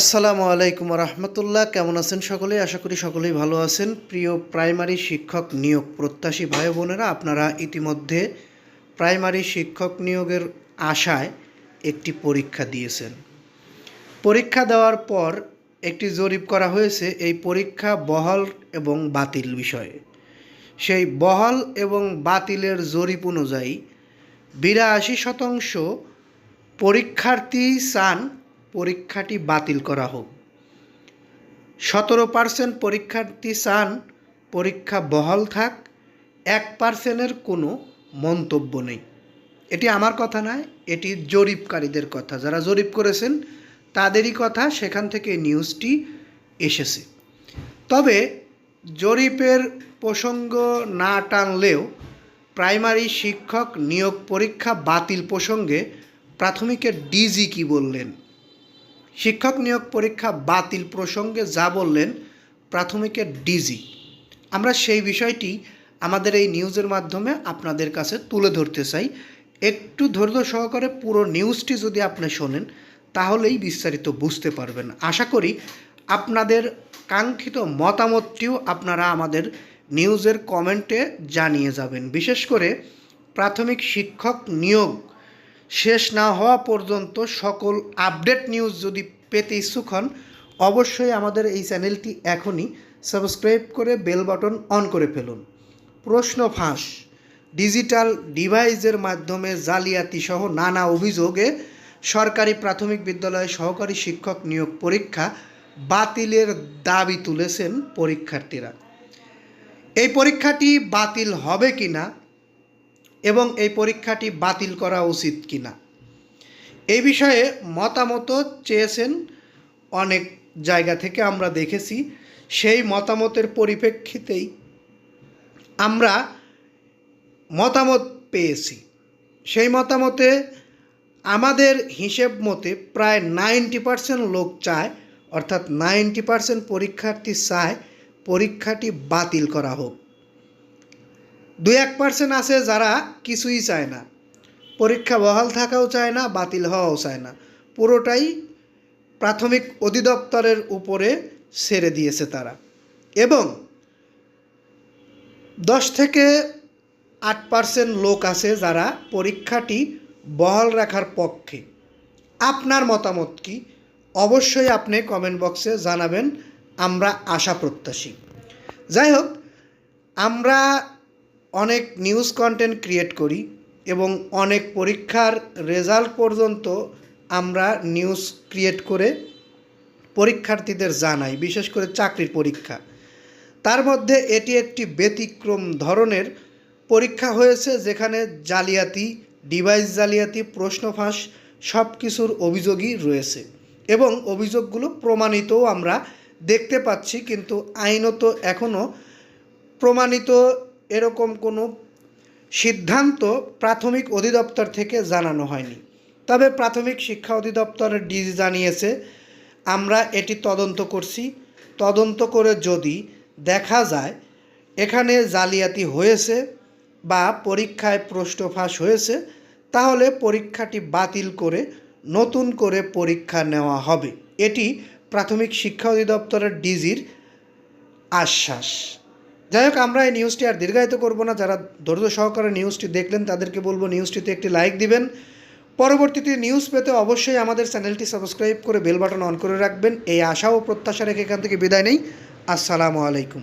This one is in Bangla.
আসসালামু আলাইকুম রহমতুল্লাহ। কেমন আছেন সকলেই আশা করি সকলেই ভালো আছেন। প্রিয় প্রাইমারি শিক্ষক নিয়োগ প্রত্যাশী ভাই বোনেরা, আপনারা ইতিমধ্যে প্রাইমারি শিক্ষক নিয়োগের আশায় একটি পরীক্ষা দিয়েছেন। পরীক্ষা দেওয়ার পর একটি জরিপ করা হয়েছে এই পরীক্ষা বহাল এবং বাতিল বিষয়ে। সেই বহাল এবং বাতিলের জরিপ অনুযায়ী বিরাশি শতাংশ পরীক্ষার্থী চান পরীক্ষাটি বাতিল করা হোক। সতেরো পার্সেন্ট পরীক্ষার্থী চান পরীক্ষা বহাল থাক, এক পার্সেন্টের কোনো মন্তব্য নেই। এটি আমার কথা নয়, এটি জরিপকারীদের কথা। যারা জরিপ করেছেন, তাদেরই কথা, সেখান থেকে নিউজটি এসেছে। তবে জরিপের প্রসঙ্গ না টানলেও প্রাইমারি শিক্ষক নিয়োগ পরীক্ষা বাতিল প্রসঙ্গে প্রাথমিকের ডিজি কি বললেন? শিক্ষক নিয়োগ পরীক্ষা বাতিল প্রসঙ্গে যা বললেন প্রাথমিকের ডিজি। আমরা সেই বিষয়টি আমাদের এই নিউজের মাধ্যমে আপনাদের কাছে তুলে ধরতে চাই। একটু ধৈর্য সহকারে পুরো নিউজটি যদি আপনি শোনেন, তাহলেই বিস্তারিত বুঝতে পারবেন। আশা করি আপনাদের কাঙ্ক্ষিত মতামতটিও আপনারা আমাদের নিউজের কমেন্টে জানিয়ে যাবেন। বিশেষ করে প্রাথমিক শিক্ষক নিয়োগ শেষ না হওয়া পর্যন্ত সকল আপডেট নিউজ যদি পেতে ইচ্ছুক হন, অবশ্যই আমাদের এই চ্যানেলটি এখনই সাবস্ক্রাইব করে বেল বাটন অন করে ফেলুন। প্রশ্ন ফাঁস। ডিজিটাল ডিভাইসের মাধ্যমে জালিয়াতি সহ নানা অভিযোগে সরকারি প্রাথমিক বিদ্যালয়ে সহকারী শিক্ষক নিয়োগ পরীক্ষা বাতিলের দাবি তুলেছেন পরীক্ষার্থীরা। এই পরীক্ষাটি বাতিল হবে কি না এবং এই পরীক্ষাটি বাতিল করা উচিত কি না এই বিষয়ে মতামত চেয়েছেন অনেক জায়গা থেকে আমরা দেখেছি। সেই মতামতের পরিপ্রেক্ষিতেই আমরা মতামত পেয়েছি। সেই মতামতে আমাদের হিসেব মতে প্রায় নাইনটি পার্সেন্ট লোক চায়, অর্থাৎ নাইনটি পার্সেন্ট পরীক্ষার্থী চায় পরীক্ষাটি বাতিল করা হোক। দু এক পার্সেন্ট আছে যারা কিছুই চায় না। পরীক্ষা বহাল থাকাও চায় না, বাতিল হওয়াও চায় না। পুরোটাই প্রাথমিক অধিদপ্তরের উপরে ছেড়ে দিয়েছে তারা। এবং দশ থেকে আট পার্সেন্ট লোক আছে যারা পরীক্ষাটি বহাল রাখার পক্ষে। আপনার মতামত কি? অবশ্যই আপনি কমেন্ট বক্সে জানাবেন, আমরা আশা প্রত্যাশী। যাই হোক, আমরা অনেক নিউজ কন্টেন্ট ক্রিয়েট করি এবং অনেক পরীক্ষার রেজাল্ট পর্যন্ত আমরা নিউজ ক্রিয়েট করে পরীক্ষার্থীদের জানাই, বিশেষ করে চাকরির পরীক্ষা। তার মধ্যে এটি একটি ব্যতিক্রম ধরনের পরীক্ষা হয়েছে যেখানে জালিয়াতি ডিভাইস জালিয়াতি, প্রশ্ন ফাঁস সব কিছুর অভিযোগই রয়েছে এবং অভিযোগগুলো প্রমাণিতও আমরা দেখতে পাচ্ছি কিন্তু আইনত এখনও প্রমাণিত এরকম কোনো সিদ্ধান্ত প্রাথমিক অধিদপ্তর থেকে জানানো হয়নি। তবে প্রাথমিক শিক্ষা অধিদপ্তরের ডিজি জানিয়েছে, আমরা এটি তদন্ত করছি। তদন্ত করে যদি দেখা যায় এখানে জালিয়াতি হয়েছে বা পরীক্ষায় প্রশ্ন ফাঁস হয়েছে, তাহলে পরীক্ষাটি বাতিল করে নতুন করে পরীক্ষা নেওয়া হবে। এটি প্রাথমিক শিক্ষা অধিদপ্তরের ডিজির আশ্বাস। যাই হোক, আমরা এই নিউজটি আর দীর্ঘায়িত করব না। যারা ধৈর্য সহকারে নিউজটি দেখলেন, তাদেরকে বলব নিউজটিতে একটি লাইক দিবেন। পরবর্তীতে নিউজ পেতে অবশ্যই আমাদের চ্যানেলটি সাবস্ক্রাইব করে বেল বাটন অন করে রাখবেন। এই আশা ও প্রত্যাশা রেখে এখান থেকে বিদায় নেই। আসসালামু আলাইকুম।